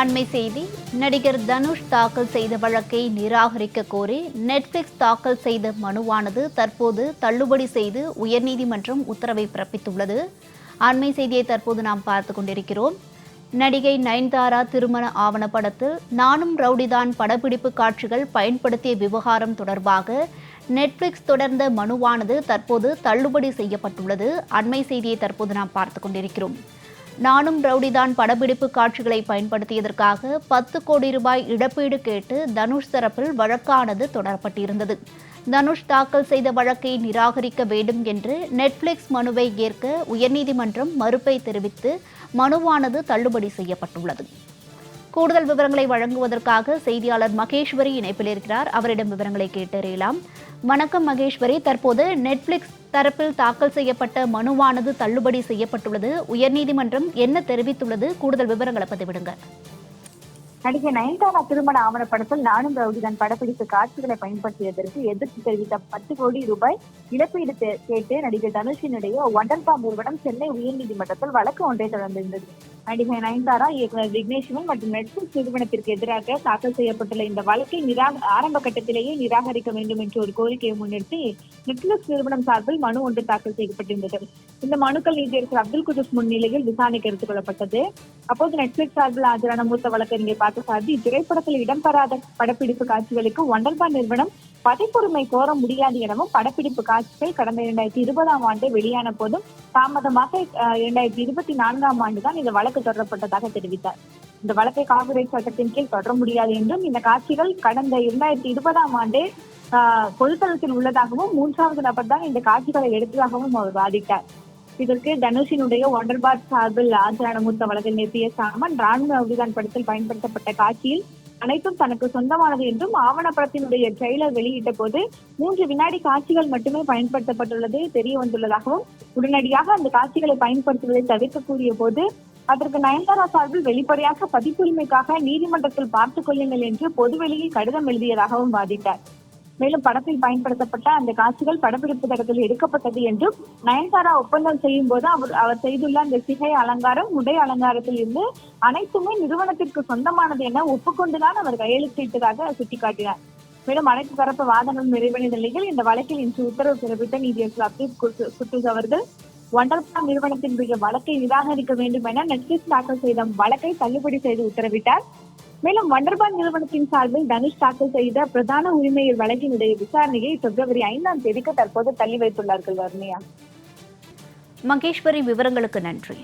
அண்மை செய்தி நடிகர் தனுஷ் தாக்கல் செய்த வழக்கை நிராகரிக்க கோரி நெட்ஃபிளிக்ஸ் தாக்கல் செய்த மனுவானது தற்போது தள்ளுபடி செய்து உயர்நீதிமன்றம் உத்தரவை பிறப்பித்துள்ளது. அண்மை செய்தியை தற்போது நாம் பார்த்து கொண்டிருக்கிறோம். நடிகை நயன்தாரா திருமண ஆவணப்படத்தில் நானும் ரவுடிதான் படப்பிடிப்பு காட்சிகள் பயன்படுத்திய விவகாரம் தொடர்பாக நெட்ஃபிளிக்ஸ் தொடர்ந்த மனுவானது தற்போது தள்ளுபடி செய்யப்பட்டுள்ளது. அண்மை செய்தியை தற்போது நாம் பார்த்து கொண்டிருக்கிறோம். நானும் ரவுடிதான் படப்பிடிப்பு காட்சிகளை பயன்படுத்தியதற்காக பத்து கோடி ரூபாய் இழப்பீடு கேட்டு தனுஷ் தரப்பில் வழக்கானது தொடரப்பட்டிருந்தது. தனுஷ் தாக்கல் செய்த வழக்கை நிராகரிக்க வேண்டும் என்று நெட்ஃபிளிக்ஸ் மனுவை ஏற்க உயர்நீதிமன்றம் மறுப்பை தெரிவித்து மனுவானது தள்ளுபடி செய்யப்பட்டுள்ளது. கூடுதல் விவரங்களை வழங்குவதற்காக செய்தியாளர் மகேஸ்வரி இணைப்பில் இருக்கிறார். அவரிடம் விவரங்களை கேட்டறியலாம் வணக்கம் மகேஸ்வரி. தற்போது நெட்ஃபிளிக்ஸ் தரப்பில் தாக்கல் செய்யப்பட்ட மனுவானது தள்ளுபடி செய்யப்பட்டுள்ளது. உயர்நீதிமன்றம் என்ன தெரிவித்துள்ளது? கூடுதல் விவரங்களை பதிவிடுங்க. நடிகை நயன்தாரா திருமண ஆவணப்படத்தில் நானும் ரவுடிதான் படப்பிடிப்பு காட்சிகளை பயன்படுத்தியதற்கு எதிர்ப்பு தெரிவித்த பத்து கோடி ரூபாய் இழப்பீடு கேட்டு நடிகர் தனுஷினுடைய ஒண்டர்பா நிறுவனம் சென்னை உயர்நீதிமன்றத்தில் வழக்கு ஒன்றை தொடர்ந்திருந்தது. நடிகை நயன்தாரா இயக்குனர் விக்னேஸ்வரன் மற்றும் நெட்ஃபிளிக்ஸ் நிறுவனத்திற்கு எதிராக தாக்கல் செய்யப்பட்டுள்ள இந்த வழக்கை நிரா ஆரம்ப கட்டத்திலேயே நிராகரிக்க வேண்டும் என்ற ஒரு கோரிக்கையை முன்னிறுத்தி நெட்ஃபிளிக்ஸ் நிறுவனம் சார்பில் மனு ஒன்று தாக்கல் செய்யப்பட்டிருந்தது. இந்த மனுக்கள் நீதியரசர் அப்துல் குதுஸ் முன்னிலையில் விசாரணைக்கு எடுத்துக் கொள்ளப்பட்டது அப்போது நெட்ஃபிளிக்ஸ் சார்பில் ஆஜரான மூத்த வழக்கறிஞர் பார்த்தசாரதி இத்திரைப்படத்தில் இடம்பெறாத படப்பிடிப்பு காட்சிகளுக்கு ஒண்டர்பா நிறுவனம் பதிப்புரிமை கோர முடியாது எனவும் படப்பிடிப்பு காட்சிகள் கடந்த இரண்டாயிரத்தி இருபதாம் ஆண்டு வெளியான போதும் தாமதமாக இரண்டாயிரத்தி இருபத்தி நான்காம் ஆண்டு தான் இந்த வழக்கு தொடரப்பட்டதாக தெரிவித்தார். இந்த வழக்கை காப்பிரைட் சட்டத்தின் கீழ் தொடர முடியாது என்றும் இந்த காட்சிகள் கடந்த இரண்டாயிரத்தி இருபதாம் ஆண்டு ஆஹ், பொதுத்தளத்தில் உள்ளதாகவும் மூன்றாவது நபர் தான் இந்த காட்சிகளை எடுத்ததாகவும் அவர் வாதிட்டார். இதற்கு தனுஷினுடைய ஒண்டர்பாட் சார்பில் ஆஜரான மூத்த வழக்கறிஞர் பி எஸ் ராமன் ராணுவ அபிதான் படத்தில் பயன்படுத்தப்பட்ட காட்சியில் அனைத்தும் தனக்கு சொந்தமானது என்றும் ஆவணப்படத்தினுடைய ட்ரெய்லர் வெளியிட்ட போது மூன்று வினாடி காட்சிகள் மட்டுமே பயன்படுத்தப்பட்டுள்ளது தெரிய வந்துள்ளதாகவும் உடனடியாக அந்த காட்சிகளை பயன்படுத்துவதை தவிர்க்க கூறிய போது அதற்கு நயன்தாரா சார்பில் வெளிப்படையாக பதிப்புரிமைக்காக நீதிமன்றத்தில் பார்த்துக் கொள்ளுங்கள் என்று பொதுவெளியில் கடிதம் எழுதியதாகவும் வாதிட்டார். மேலும் படத்தில் பயன்படுத்தப்பட்ட அந்த காட்சிகள் படப்பிடிப்பு தடத்தில் எடுக்கப்பட்டது என்றும் நயன்தாரா ஒப்பந்தம் செய்யும் போது அவர் அவர் செய்துள்ள அந்த சிகை அலங்காரம் உடை அலங்காரத்தில் இருந்து அனைத்துமே நிறுவனத்திற்கு சொந்தமானது என ஒப்புக்கொண்டுதான் அவர் கையெழுத்திட்டதாக சுட்டிக்காட்டினார். மேலும் அனைத்து தரப்பு வாதங்கள் நிறைவடைந்த நிலையில் இந்த வழக்கில் இன்று உத்தரவு பிறப்பித்த நீதியரசர் அப்தீப் குட்டூஸ் அவர்கள் ஒண்டர்பா நிறுவனத்தினுடைய வழக்கை நிராகரிக்க வேண்டும் என நெட்ஃபிளிக்ஸ் தாக்கல் செய்த வழக்கை தள்ளுபடி செய்து உத்தரவிட்டார். மேலும் வண்டர்பான் நிறுவனத்தின் சார்பில் தனுஷ் தாக்கல் செய்த பிரதான உரிமையில் வழக்கினுடைய விசாரணையை பிப்ரவரி ஐந்தாம் தேதிக்கு தற்போது தள்ளி வைத்துள்ளார்கள் வர்ணியா மகேஸ்வரி விவரங்களுக்கு நன்றி.